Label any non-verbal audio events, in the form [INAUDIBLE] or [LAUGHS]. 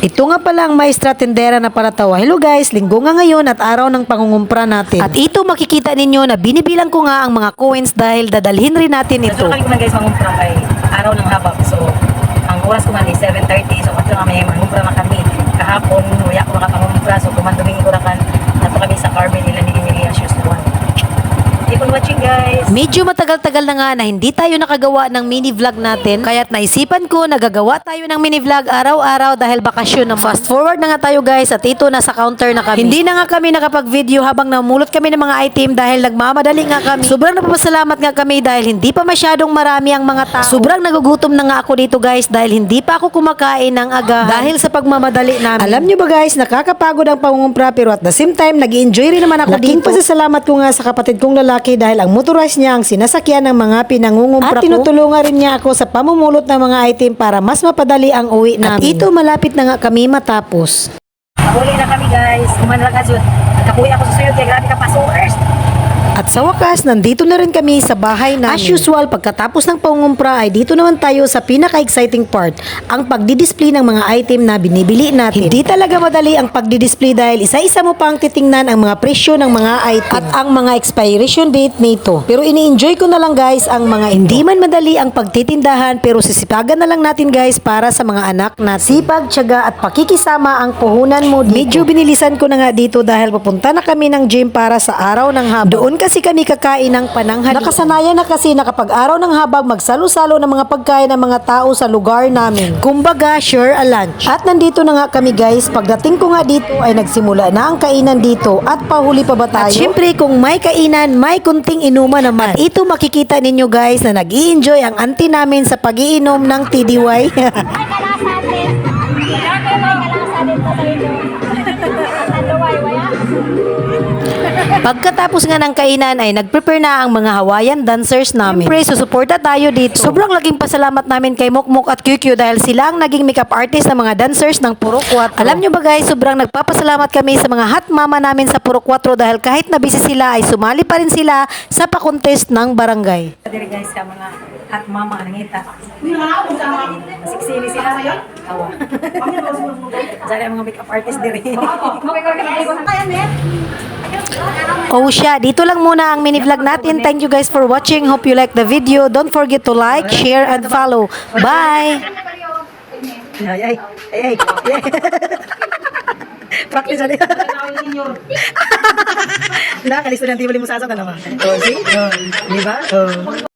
Ito nga pala ang maestra tendera na palatawa. Hello guys, linggo nga ngayon at araw ng pangungumpra natin. At ito makikita ninyo na binibilang ko nga ang mga coins dahil dadalhin rin natin ito. So, kami kuman guys, mangumpra kay araw ng habang. So, ang oras ko man is 7.30. So, ato nga may mangumpra na kami. Kahapon, wala ko makapangumpra. So, kumanduming ko na kan. Nato kami sa Carmen nila Keep on watching guys. Medyo matagal-tagal na nga na hindi tayo nakagawa ng mini vlog natin. Kaya't naisipan ko nagagawa tayo ng mini vlog araw-araw dahil bakasyon naman. Fast forward na nga tayo guys at ito nasa counter na kami. Hindi na nga kami nakapag-video habang namulot kami ng mga item dahil nagmamadali nga kami. Sobrang napapasalamat nga kami dahil hindi pa masyadong marami ang mga tao. Sobrang nagugutom na nga ako dito guys dahil hindi pa ako kumakain ng aga dahil sa pagmamadali namin. Alam nyo ba guys, nakakapagod ang pangungumpra pero at the same time, nag enjoy rin naman ako Laking dito. pasasalamat ko nga sa kapatid kong lalaki dahil ang motorized niya ang sinasakyan ng mga pinangungumpra At tinutulungan rin niya ako sa pamumulot ng mga item para mas mapadali ang uwi namin. At ito malapit na nga kami matapos. Huli na kami guys. Kuman lang ka Jud. Nagkakuya ako sa suyod. Kaya grabe ka pa. At sa wakas, nandito na rin kami sa bahay namin. As usual, pagkatapos ng pangungumpra ay dito naman tayo sa pinaka-exciting part, ang pagdi-display ng mga item na binibili natin. Hindi talaga madali ang pagdi-display dahil isa-isa mo pang titingnan ang mga presyo ng mga item at ang mga expiration date nito. Pero ini-enjoy ko na lang guys ang mga hindi man madali ang pagtitindahan pero sisipagan na lang natin guys para sa mga anak natin. Sipag, tiyaga at pakikisama ang puhunan mo dito. Medyo binilisan ko na nga dito dahil papunta na kami ng gym para sa araw ng habag. Doon kasi kami kakain ng pananghalian. Nakasanayan na kasi na kapag araw ng habag magsalo-salo ng mga pagkain ng mga tao sa lugar namin. Kumbaga, share a lunch. At nandito na nga kami guys. Pagdating ko nga dito ay nagsimula na ang kainan dito at pahuli pa ba tayo? At syempre kung may kainan, may kunting inuman naman. At ito makikita ninyo guys na nag enjoy ang auntie namin sa pagiinom ng TDY. [LAUGHS] [LAUGHS] Pagkatapos nga ng kainan ay nag-prepare na ang mga Hawaiian dancers namin. Siyempre, susuporta tayo dito. Sobrang laging pasalamat namin kay Mokmok at QQ dahil sila ang naging makeup artist ng mga dancers ng Puro 4. Alam nyo ba guys, sobrang nagpapasalamat kami sa mga hot mama namin sa Puro 4 dahil kahit na busy sila ay sumali pa rin sila sa pakontest ng barangay. Diri guys sa mga hot mama nangita. Siksili sila. Awa. [LAUGHS] Diyan ang mga makeup artist diri. Oh siya, dito lang muna ang mini vlog natin. Thank you guys for watching. Hope you like the video. Don't forget to like, share, and follow. Bye! Ay ay ay ay. [LAUGHS] Practice ali. [LAUGHS] Nakalisto ng tibuli mo sa sa naman. Oh, see? Oh, di ba? Oh.